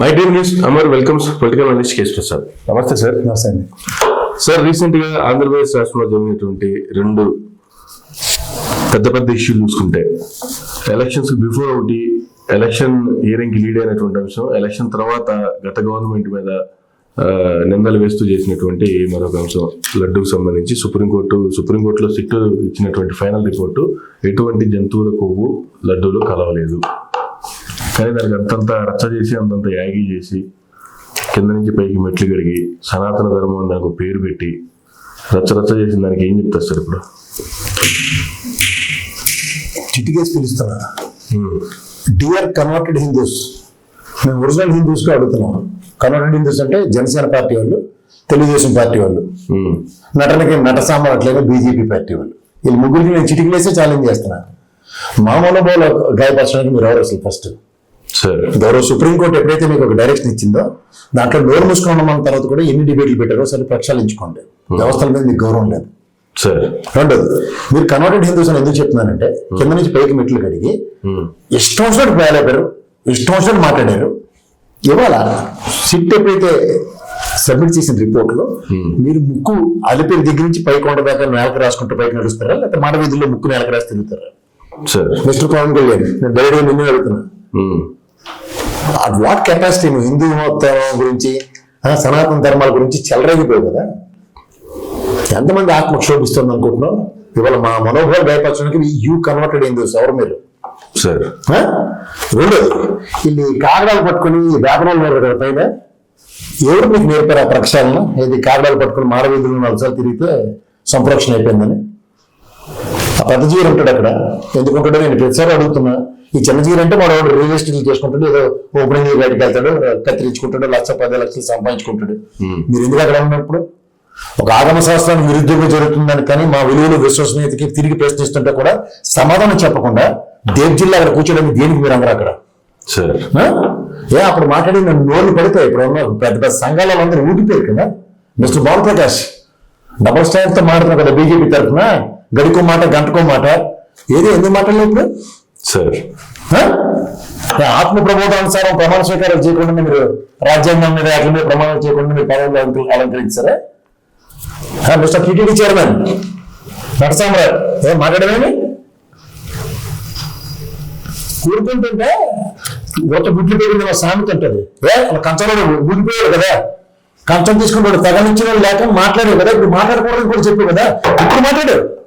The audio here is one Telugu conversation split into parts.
My team news Amar welcomes political analyst Kesu Prasad నమస్తే సార్. నమస్తే అండి. సార్ రీసెంట్గా ఆంధ్రప్రదేశ్ రాష్ట్రంలో జరిగినటువంటి రెండు పెద్ద పెద్ద ఇష్యూలు చూసుకుంటే ఎలక్షన్స్ బిఫోర్ ఒకటి ఎలక్షన్కి లీడ్ అయినటువంటి అంశం ఎలక్షన్ తర్వాత గత గవర్నమెంట్ మీద నిందలు వేస్తూ చేసినటువంటి మరొక అంశం లడ్డూకు సంబంధించి సుప్రీంకోర్టు సుప్రీంకోర్టులో సిట్ ఇచ్చినటువంటి ఫైనల్ రిపోర్టు ఎటువంటి జంతువుల కొవ్వు లడ్డూలో కలవలేదు. కానీ దానికి అంతంత రచ్చ చేసి అంతంత యాగి చేసి కింద నుంచి పైకి మెట్లు కడిగి సనాతన ధర్మం అని దానికి పేరు పెట్టి రచ్చ రచ్చ చేసిన దానికి ఏం చెప్తారు సార్ ఇప్పుడు? చిటికేసి పిలుస్తున్నా. డియర్ కన్వర్టెడ్ హిందూస్ మేము ఒరిజినల్ హిందూస్గా అడుగుతున్నాం. కన్వర్టెడ్ హిందూస్ అంటే జనసేన పార్టీ వాళ్ళు తెలుగుదేశం పార్టీ వాళ్ళు. నటనకి నట సామర్థ్యంగా బీజేపీ పార్టీ వాళ్ళు. వీళ్ళు ముగ్గురికి నేను చిటికలేసే ఛాలెంజ్ చేస్తున్నా. మా మనోభావాలు గాయపరచడానికి మీరు ఎవరు అసలు ఫస్ట్ గౌరవ సుప్రీంకోర్టు ఎప్పుడైతే మీకు ఒక డైరెక్షన్ ఇచ్చిందో దాంట్లో నోరు మూసుకున్న మన తర్వాత కూడా ఎన్ని డిబేట్లు పెట్టారో సరే ప్రక్షాళించుకోండి. వ్యవస్థల మీద మీకు గౌరవం లేదు. సార్ రెండోది మీరు కన్వర్టెడ్ హిందూస్ అని ఎందుకు చెప్తున్నానంటే కింద నుంచి పైకి మెట్లు కడిగి ఉమ్, ఇష్టం వచ్చినట్టు ప్రయాణారు ఇష్టం వచ్చినట్టు మాట్లాడారు. ఇవాళ సిట్ ఎప్పుడైతే సబ్మిట్ చేసిన రిపోర్ట్లో మీరు ముక్కు అలిపేరు దగ్గర నుంచి పైకి ఉండదాకా నేలకు రాసుకుంటూ పైకి నడుస్తారా లేకపోతే మాట వీధుల్లో ముక్కు నేలకు రాసి తిరుగుతారా? సార్ మిస్టర్ పవన్ కళ్యాణ్ నేను డైరెక్ట్గా నిన్నే అడుగుతున్నా ఉమ్, వాట్ కెపాసిటీ నువ్వు హిందూ ధర్మం గురించి సనాతన ధర్మాల గురించి చెలరేగిపోయావు కదా? ఎంతమంది ఆత్మ క్షోభిస్తుంది అనుకుంటున్నావు? ఇవాళ మా మనోభావాలు భయపరచడానికి యూ కన్వర్టెడ్ హిందూస్ ఎవరు మీరు? సార్? రెండోది వీళ్ళు కాగడాలు పట్టుకుని వ్యాపారాలు కదా పైన? ఎవరు మీకు నేర్పారు ఆ ప్రక్షాళన? ఏది కాగడాలు పట్టుకుని మానవీధులు నలుసార్లు తిరిగితే సంప్రోక్షణ అయిపోయిందని? ఆ పెద్ద జీవులు ఉంటాడు అక్కడ. ఎందుకుంటాడో నేను ప్రతిసారి అడుగుతున్నా. ఈ చిన్న జీవులు అంటే మన వాడు రియల్ ఎస్టేట్ చేసుకుంటాడు ఏదో ఓపెనింగ్ బయటకు వెళ్తాడు కత్తిరించుకుంటాడు లక్ష పది లక్షలు సంపాదించుకుంటాడు. మీరు ఎందుకు అక్కడ ఉన్నప్పుడు? ఒక ఆగమ శాస్త్రానికి విరుద్ధంగా జరుగుతుందని కానీ మా విలువలు విశ్వసనీయతకి తిరిగి ప్రశ్నిస్తుంటే కూడా సమాధానం చెప్పకుండా దేవ్ జిల్లా అక్కడ కూర్చోడానికి దేనికి మీరు అందరూ అక్కడ? ఏ అప్పుడు మాట్లాడి నన్ను నోళ్ళు పడిపోయి ఇప్పుడు ఉన్న పెద్ద పెద్ద సంఘాలలో అందరూ ఊడిపోయారు కదా. మిస్టర్ బాల్ ప్రకాష్ డబల్ స్టాండ్తో మాట్లాడుతున్నారు కదా బీజేపీ తరఫున గడికో మాట గంటకో మాట. ఏది ఎందుకు మాట్లాడలేదు ఇప్పుడు? సార్ ఆ? ఆత్మ ప్రబోధానుసారం ప్రమాణ స్వీకారం చేయకుండా మీరు రాజ్యాంగం మీద వాటి మీద ప్రమాణం చేయకుండా మీరు పదవులు అలంక- అలంకరించారా? Mister TTD chairman. నటసామరావు ఏం మాట్లాడమేమి? కూరుకుంటుంటే గొప్ప గుడ్లు పెరిగింది మా సామెత ఉంటుంది ఏ కంచంలో ఊడిపోయాడు కదా. కంచం తీసుకుంటాడు తగలించిన లేక మాట్లాడాడు కదా. ఇప్పుడు మాట్లాడకూడదని కూడా చెప్పాడు కదా. ఇప్పుడు మాట్లాడాడు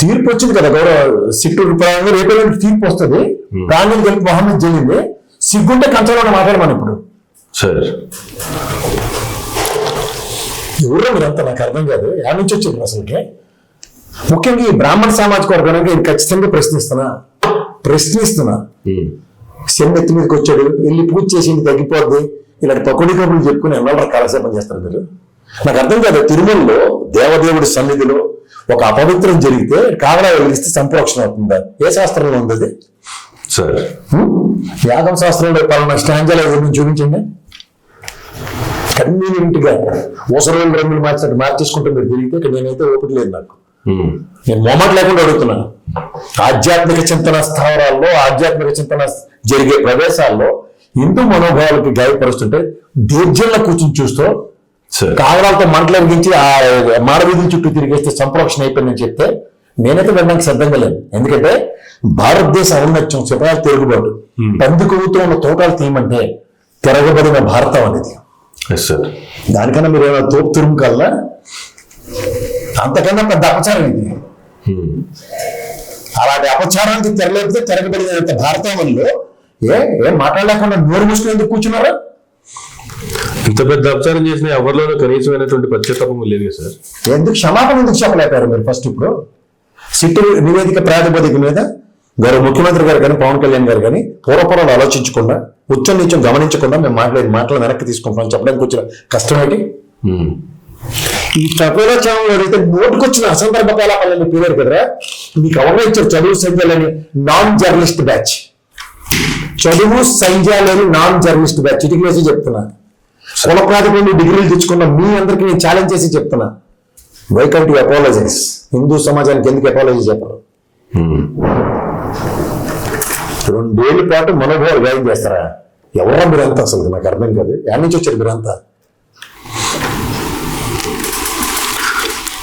తీర్పు వచ్చింది కదా గౌరవ సిట్టు ప్రాయంగా రేపు తీర్పు వస్తుంది. ప్రాణం కలిపి మొహమ్మద్ జరిగింది. సిగ్గుంటే కంచంలో మాట్లాడమని ఇప్పుడు. సార్. ఎవరో మీరంతా నాకు అర్థం కాదు. యాడ్ నుంచి వచ్చింది అసలుకి? ముఖ్యంగా ఈ బ్రాహ్మణ సామాజిక వర్గానికి నేను ఖచ్చితంగా ప్రశ్నిస్తున్నా. ప్రశ్నిస్తున్నా. శని ఎత్తి మీదకి వచ్చాడు. వెళ్ళి పూజ చేసి ఇంటికి తగ్గిపోద్ది. ఇలాంటి పకోడీ కబుర్లు చెప్పుకుని ఎన్నో కాలక్షేపం చేస్తారు మీరు? నాకు అర్థం కాదు తిరుమలలో దేవదేవుడి సన్నిధిలో ఒక అపవిత్రం జరిగితే కాగడా వెలిగిస్తే సంప్రోక్షణ అవుతుందా? ఏ శాస్త్రంలో ఉంది అది? సార్? యాగం శాస్త్రంలో పలానా స్టాంజాలు చూపించండి. కన్వీనియంట్గా ఊసరవేలు రంగులు మార్చినట్టు మార్చేసుకుంటే మీరు తిరిగితే ఇక్కడ నేనైతే ఓపిక లేదు నాకు. నేను మొమ్మట్ లేకుండా అడుగుతున్నాను ఆధ్యాత్మిక చింతన స్థావరాల్లో ఆధ్యాత్మిక చింతన జరిగే ప్రదేశాల్లో హిందూ మనోభావాలకి గాయపరుస్తుంటే దీర్ఘంలో కూర్చుని చూస్తూ కాగడాలతో మంటలు వెలిగించి ఆ మాడవీధుల చుట్టూ తిరిగేస్తే సంప్రోక్షణ అయిపోయిందని చెప్తే నేనైతే వినడానికి సిద్ధంగా లేను. ఎందుకంటే భారతదేశ ఔన్నత్యం సిపాయి తిరుగుబాటు పంది కొవ్వుతో ఉన్న తోటాలు తీయమంటే తిరగబడిన భారతం అనేది. దానికన్నా మీరు ఏమైనా తోపు తురుము కల్లా అంతకన్నా పెద్ద అపచారం ఇది. అలాంటి అపచారానికి తెరలేపితే తిరగబడినంత భారతావనిలో ఏ ఏం మాట్లాడలేకుండా నోరు మూసుకుని ఎందుకు కూర్చున్నారా? ఇంత పెద్ద అపచారం చేసిన ఎవరిలోనూ కనీసమైనటువంటి పశ్చాత్తాపం లేదు కదా సార్? ఎందుకు క్షమాపణ ఎందుకు చెప్పలేపారు మీరు ఫస్ట్ ఇప్పుడు? సిట్టు నివేదిక ప్రాతిపదిక మీద గౌరవ ముఖ్యమంత్రి గారు కానీ పవన్ కళ్యాణ్ గారు కానీ పూర్వపరాలు ఆలోచించకుండా ఉచ్చం నీచం గమనించకుండా మేము మాట్లాడి మాటలు వెనక్కి తీసుకుంటాం చెప్పడానికి వచ్చిన కష్టం ఏంటి? ఈ ఛానల్ అయితే నోటుకొచ్చిన అసందర్భ కలాపాలని పేరు కదరా? మీకు ఎవరో ఇచ్చారు చదువు సంధ్యాలని నాన్ జర్నలిస్ట్ బ్యాచ్ చదువు సంధ్యాలని నాన్ జర్నలిస్ట్ బ్యాచ్ ఇటుకి వేసి చెప్తున్నా. కుల ప్రాతిపదికన డిగ్రీలు తెచ్చుకున్న మీ అందరికీ నేను ఛాలెంజ్ చేసి చెప్తున్నా. Why come to apologise Hindu సమాజానికి ఎందుకు అపాలజీ చెప్పరు? రెండేళ్ళ పాటు మనోభావాలు గాయం చేస్తారా? ఎవరా మీరంతా అసలు? నాకు అర్థం కాదు. ఎక్కడి నుంచి వచ్చారు మీరంతా?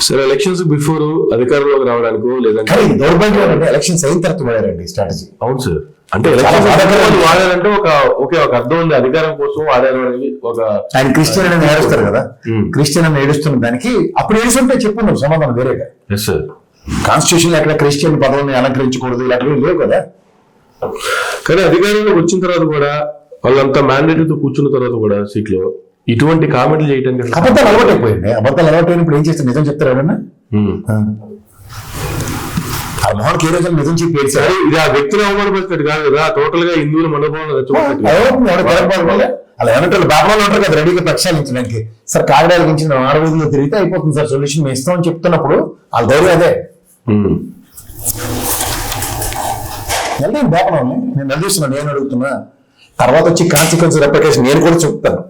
సరే ఎలక్షన్స్ బిఫోర్ అధికారంలోకి రావడానికో లేదంటే దౌర్భాగ్యం ఎలక్షన్స్ అయిన తర్వాత వాడారండి స్ట్రాటజీ అవును సార్. అంటే వాడారంటే ఒక ఒకే ఒక అర్థం ఉంది. అధికారం కోసం వాడారు అనేది ఒక ఆయన క్రిస్టియన్ అని ఏడుస్తారు కదా. క్రిస్టియన్ అని ఏడుస్తున్న దానికి అప్పుడు ఏడుస్తుంటే చెప్పు సమాధానం వేరేగా. ఎస్ సార్ కాన్స్టిట్యూషన్ ఎక్కడ క్రిస్టియన్ పదవుల్ని అలంకరించకూడదు ఇలాంటివి లేవు కదా. కానీ అధికారంలోకి వచ్చిన తర్వాత కూడా వాళ్ళంతా మ్యాండేటరీతో కూర్చున్న తర్వాత కూడా సీట్లో ఇటువంటి కామెంట్లు చేయడానికి అబద్ధాలు అలవాటైపోయింది. అబద్ధాలు అలవాటైనప్పుడు ఏం చేస్తారు? నిజం చెప్తారు ఎవరన్నా? మోహన్కి ఏ రోజు నిజం చెప్పి ఏడ్చారు ఇది ఆ వ్యక్తిని అవమానపరిచినట్టు కాదు కదా టోటల్గా హిందువుల పొరపాటు అలా ఏమంటే బాబులో ఉంటారు కదా రెడీగా ప్రక్షాళించడానికి. సార్ ఇచ్చిన ఆరు రోజుల్లో తిరిగితే అయిపోతుంది సార్ సొల్యూషన్ మేము ఇస్తామని చెప్తున్నప్పుడు వాళ్ళ ధైర్యం అదే. ఉమ్. వెళ్దాం బాపనండి నేను నిలదీస్తున్నాను నేను అడుగుతున్నా. తర్వాత వచ్చి కాన్సిక్వెన్స్ రెప్లికేషన్ నేను కూడా చెప్తాను.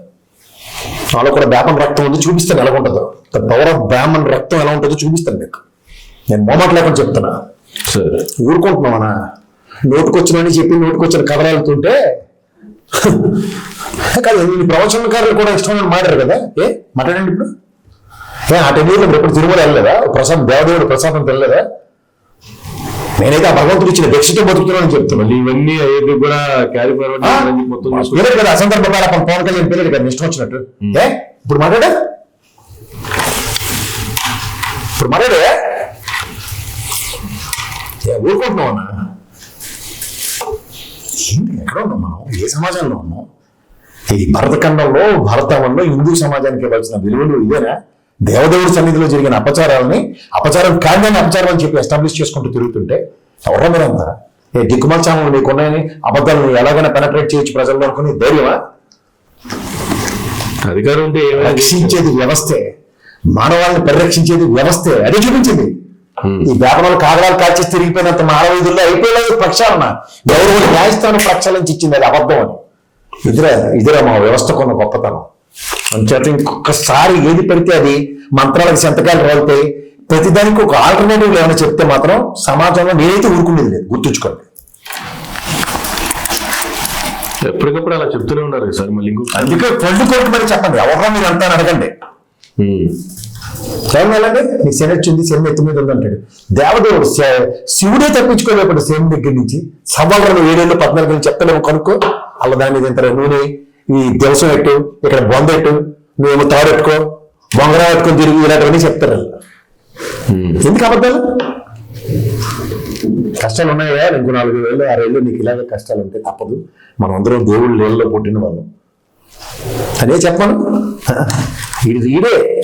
వాళ్ళలో కూడా బ్యాపన్ రక్తం ఉంది చూపిస్తాను ఎలా ఉంటుందో. ద పవర్ ఆఫ్ బ్యామన్ రక్తం ఎలా ఉంటుందో చూపిస్తాను మీకు. నేను మొమాట లేకుండా చెప్తున్నా. ఊరుకుంటున్నామనా నోటుకొచ్చినని చెప్పి నోటుకొచ్చిన కథలు వెళ్తుంటే కాదు ప్రవచనకారులు కూడా ఇష్టమైన మాట్లాడారు కదా? ఏ? మాట్లాడండి ఇప్పుడు. ఏ ఆ టెన్యూర్లో మీరు ఎప్పుడు తిరుమల వెళ్ళలేదా? ప్రసాదం దేవదేవుడు ప్రసాదం తినలేదా? నేనైతే ఆ భగవంతుడు ఇచ్చిన భిక్షతో బతుకుతున్నానని చెప్తున్నాను. ఇవన్నీ అయ్యేది కూడా క్యారీ ఫార్వర్డ్ చేయాలని మొత్తం కదా అసందర్భ బాలపం పవన్ కళ్యాణ్ పేరు కదా ఇష్టం వచ్చినట్టు. ఏ? ఇప్పుడు మాట్లాడా. ఇప్పుడు మాట్లాడే. ఏ ఊరుకుంటున్నావన్నా? ఏంటి ఎక్కడ ఉన్నాం మనం? ఏ సమాజంలో ఉన్నాం ఈ భరతఖండంలో భారతంలో హిందూ సమాజానికి ఇవ్వాల్సిన విలువలు ఇదేనా దేవదేవుడి సన్నిధిలో జరిగిన అపచారాలని అపచారం కాదని అపచారం అని చెప్పి ఎస్టాబ్లిష్ చేసుకుంటూ తిరుగుతుంటే ఎవరో మీరంతా ఏ దిక్కుమాచాము నీకున్నాయని అబద్ధాలను ఎలాగైనా పెనట్రేట్ చేయొచ్చు ప్రజల్లో అనుకుని ధైర్యమా? అధికారం. రక్షించేది వ్యవస్థే. మానవాళ్ళని పరిరక్షించేది వ్యవస్థే. అది చూపించింది. ఈ వ్యాపారాలు కాగడాలు కాల్చేసి తిరిగిపోయినంత మానవీధుల్లో అయిపోయేది ప్రక్షాళన. గౌరవ న్యాయస్థానం ప్రక్షాళించి ఇచ్చింది అది అబద్ధం అని ఇదిరా ఇదిరా మా వ్యవస్థకున్న గొప్పతనం. అంచేత ఇంకొకసారి ఏది పడితే అది మంత్రాలకు సంతకాలు రాలుతాయి ప్రతిదానికి ఒక ఆల్టర్నేటివ్ ఏమైనా చెప్తే మాత్రం సమాజంలో నేనైతే ఊరుకునేది లేదు. గుర్తుంచుకోండి. ఎప్పటికప్పుడు అలా చెప్తూనే ఉన్నారు కదా సార్ మళ్ళీ అందుకే కళ్ళు కొరకు మరి చెప్పండి. ఎవరో మీరు అంతా అడగండి. ఉమ్. కేవలం వెళ్ళండి నీ శని వచ్చింది శని ఎత్తు మీద ఉందంటాడు దేవదేవుడు శివుడే తప్పించుకోలేకపోతే శని దగ్గర నుంచి సవాళ్ళను ఏడేళ్ళు పద్నాలుగు నుంచి చెప్తలేము కనుక్కో. అల్ల దాని మీద ఎంత నూనె ఈ దివసం పెట్టు ఇక్కడ బొంద పెట్టు నువ్వేమో తాడెట్టుకో బొంగరా పెట్టుకొని తిరిగి ఇలాంటివన్నీ చెప్తారు. ఎందుకు అబద్ధాలు? కష్టాలు ఉన్నాయా? ఇంకో నాలుగు వేలు ఆరు వేలు నీకు ఇలాగే కష్టాలు ఉంటే తప్పదు. మనం అందరం దేవుళ్ళు నీళ్ళలో పుట్టిన వాళ్ళం. అదే చెప్పను. ఇది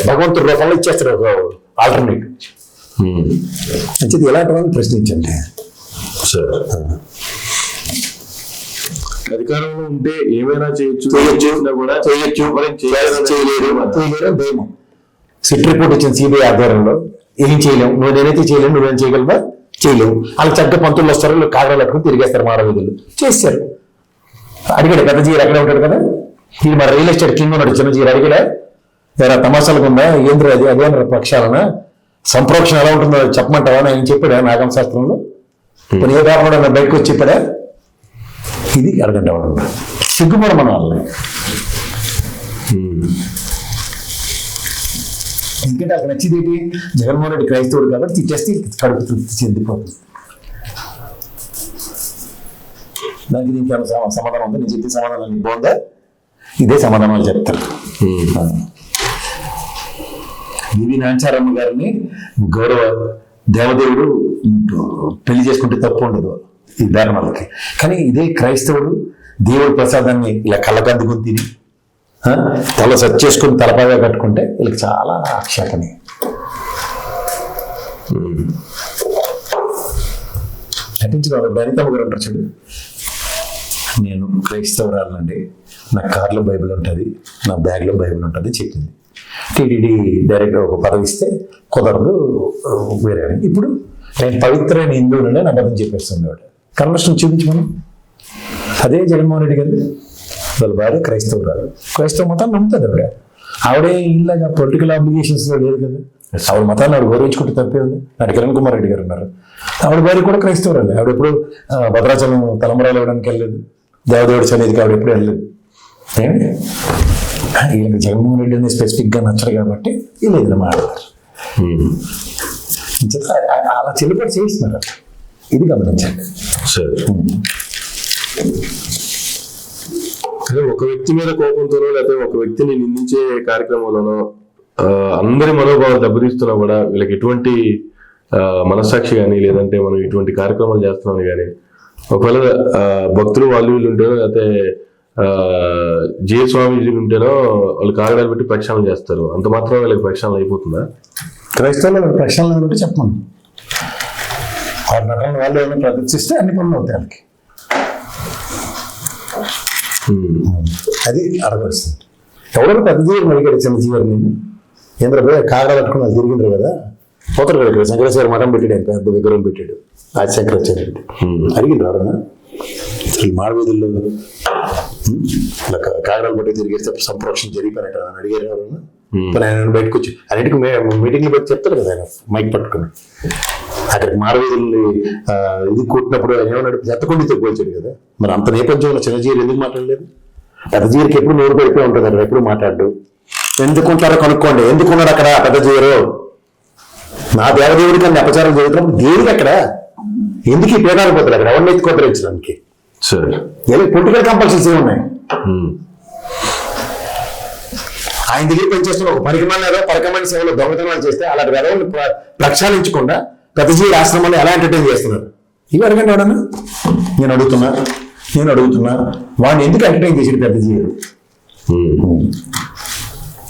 భగవంతుడి రూపంలో ఇచ్చేస్తారు ఆల్టర్నేట్ ఉమ్. మంచిది ఎలాంటి వాళ్ళని ప్రశ్నించండి. సార్ అధికారంలో ఉంటే ఏమైనా చేయొచ్చు చేయలేరు. భయము సిట్ రిపోర్ట్ వచ్చింది సిబిఐ ఆధ్వర్యంలో ఏం చేయలేము నువ్వు నేనైతే చేయలేము నువ్వేం చేయగలవా? చేయలేవు. వాళ్ళకి చక్కగా పంతులు వస్తారు వీళ్ళు కాగడాలు పట్టుకుని తిరిగేస్తారు వీధులు చేశారు అడిగాడు పెద్ద జీరు అక్కడే ఉంటాడు కదా? ఇది మరి రియల్ ఎస్టేట్ కింగ్ ఉన్నాడు చిన్న జీరు అడిగాడా? ఏరా తమాషాలకు ఉందా? ఏంద్ర అది? అదేంద్ర ప్రక్షాళన సంప్రోక్షణ ఎలా ఉంటుందో చెప్పమంటావా? నేను చెప్పాడా నాగం శాస్త్రంలో? కొన్ని ఏ కాకుండా బయటకు వచ్చి చెప్పాడా? ఇది అడగండి వాడు సిగ్గుపడ మన వాళ్ళని. ఎందుకంటే అక్కడ నచ్చింది ఏంటి? జగన్మోహన్ రెడ్డి క్రైస్తవుడు కాబట్టి తిట్టేస్తే కడుపు తృప్తి చెందిపోతుంది. దానికి దీనికి సమాధానం ఉందా? నేను చెప్పిన సమాధానం బాగుందా? ఇదే సమాధానాలు చెప్తారు. వివి నాంచారమ్మ గారిని గౌరవ దేవదేవుడు పెళ్ళి చేసుకుంటే తప్పు ఉండదు ఈ ధర్మాలకి కానీ ఇదే క్రైస్తవుడు దేవుడి ప్రసాదాన్ని ఇలా కళ్ళకందుకుని తిని తల సెట్ చేసుకుని తలపాగా కట్టుకుంటే వీళ్ళకి చాలా ఆక్షేపణి. నటించిన వాళ్ళు అనితమ్మ గారు ఉంటారు చూడు. నేను క్రైస్తవురాలండి నా కార్లో బైబిల్ ఉంటుంది నా బ్యాగ్లో బైబిల్ ఉంటుంది చెప్పింది. టీటీడీ డైరెక్టర్ ఒక పదవి ఇస్తే కుదరదు వేరే ఇప్పుడు నేను పవిత్రమైన హిందువులనే నా అబద్ధం చెప్పేస్తుంది ఆవిడ కన్వర్షన్ చూపించమని. అదే జగన్మోహన్ రెడ్డి గారు వాళ్ళ భార్య క్రైస్తవురాలు క్రైస్తవ మతాన్ని నమ్ముతుంది ఆవిడ ఆవిడే ఇలాగా పొలిటికల్ ఆబ్లిగేషన్స్ లేదు కదా. ఆవిడ మతాన్ని ఆవిడ గౌరవించుకుంటే తప్పే ఉంది. నాటి కిరణ్ కుమార్ రెడ్డి గారు ఉన్నారు. ఆవిడ భార్య కూడా క్రైస్తవురాలే ఆవిడ ఎప్పుడు భద్రాచలం తలంబరాలు ఇవ్వడానికి వెళ్ళలేదు. దేవదేవుడు సన్నిధి ఆవిడ ఎప్పుడు వెళ్ళలేదు. ఏమి? వీళ్ళకి జగన్మోహన్ రెడ్డి అనేది స్పెసిఫిక్గా నచ్చరు కాబట్టి వీళ్ళు ఆ- ఆ- అలా చెల్లుబాటు చేస్తున్నారు. ఇది గమనించండి. సరే. ఒక వ్యక్తి మీద కోపంతోనో లేకపోతే ఒక వ్యక్తిని నిందించే కార్యక్రమంలోనో అందరి మనోభావాలు దెబ్బతీస్తున్నా కూడా వీళ్ళకి ఎటువంటి మనస్సాక్షి కానీ లేదంటే మనం ఇటువంటి కార్యక్రమాలు చేస్తున్నామని కానీ ఒకవేళ భక్తులు వాళ్ళు వీళ్ళు ఉంటేనో లేకపోతే ఆ, జే స్వామీజీలు ఉంటేనో వాళ్ళు కాగడాలు పెట్టి ప్రక్షాళన చేస్తారు. అంత మాత్రం వీళ్ళకి ప్రక్షాళన అయిపోతుందా? క్రైస్తవులు చెప్పమను. వారి నటన వాళ్ళు ఏమైనా ప్రదర్శిస్తే అన్ని పనులు అవుతాయి వాళ్ళకి. అది అడగవలసింది ఎవరైనా పెద్ద జీవనం అడిగాడు చిన్న జీవనం నేను. ఏంద్ర పోయి కాగడ పట్టుకుని వాళ్ళు తిరిగిండ్రు కదా. పోతారు కదా ఇక్కడ. శంకరాచార్య మఠం పెట్టాడు ఆయన పెద్ద విగ్రహం పెట్టాడు ఆ శంకరాచార్య. అడిగిండ్రు ఎవరన్నా అసలు మాడవీధుల్లో కాగడాలు పట్టి తిరిగేస్తే సంప్రోక్షణ జరిగిపోయినట్టు అని అడిగారు. ఇప్పుడు ఆయన బయటకు వచ్చి అన్నిటికీ మీటింగ్లు పెట్టి చెప్తారు కదా ఆయన మైక్ పట్టుకుని. అక్కడికి మారవీధుల్ని ఆ, ఇది కొట్టినప్పుడు ఆయన ఏమన్నాడు? ఎత్తకొండితో పోల్చాడు కదా. మరి అంత నేపథ్యంలో చిన్నజీవి ఎందుకు మాట్లాడలేదు? పెద్ద జీవికి ఎప్పుడు నోరు పడిపోయి ఉంటుంది అక్కడ ఎప్పుడు మాట్లాడు? ఎందుకుంటారో కనుక్కోండి. ఎందుకున్నాడు అక్కడ పెద్ద జీవరు? నా దేవదేవుడికి అన్ని అపచారం జరుగుతున్నప్పుడు దేవుడు అక్కడ? ఎందుకు ఈ పేదాలు పోతారు? అక్కడ ఎవరిని ఎత్తుకోదరించడానికి సరే. పొలిటికల్ కంపల్సరీస్ ఉన్నాయి? ఉమ్. ఆయన దగ్గర పనిచేస్తున్న ఒక పరికమాల ఏదో పరికమైన సేవలో దొంగతనాలు చేస్తే అలాంటి వెధవులు ప్ర- ప్రక్షాళించకుండా పెద్దజీవి ఆశ్రమాన్ని ఎలా ఎంటర్టైన్ చేస్తున్నారు? ఇవి అడగండి వాడన్నా నేను అడుగుతున్నా నేను అడుగుతున్నా. వాడిని ఎందుకు ఎంటర్టైన్ చేసాడు.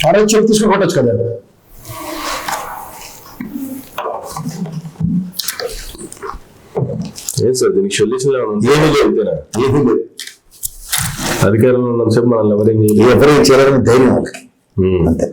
ఆడో చెప్పు తీసుకుని కొట్టచ్చు కదా. ఏం సార్ దీనికి సొల్యూషన్ ఏమీ లేదు. ఏమీ లేదు. అధికారంలో ఉన్నంతసేపు మనల్ని ఎవరేం చేయలేదు ఎవరేం చేయాలని ధైర్యం వాళ్ళకి. అంతే.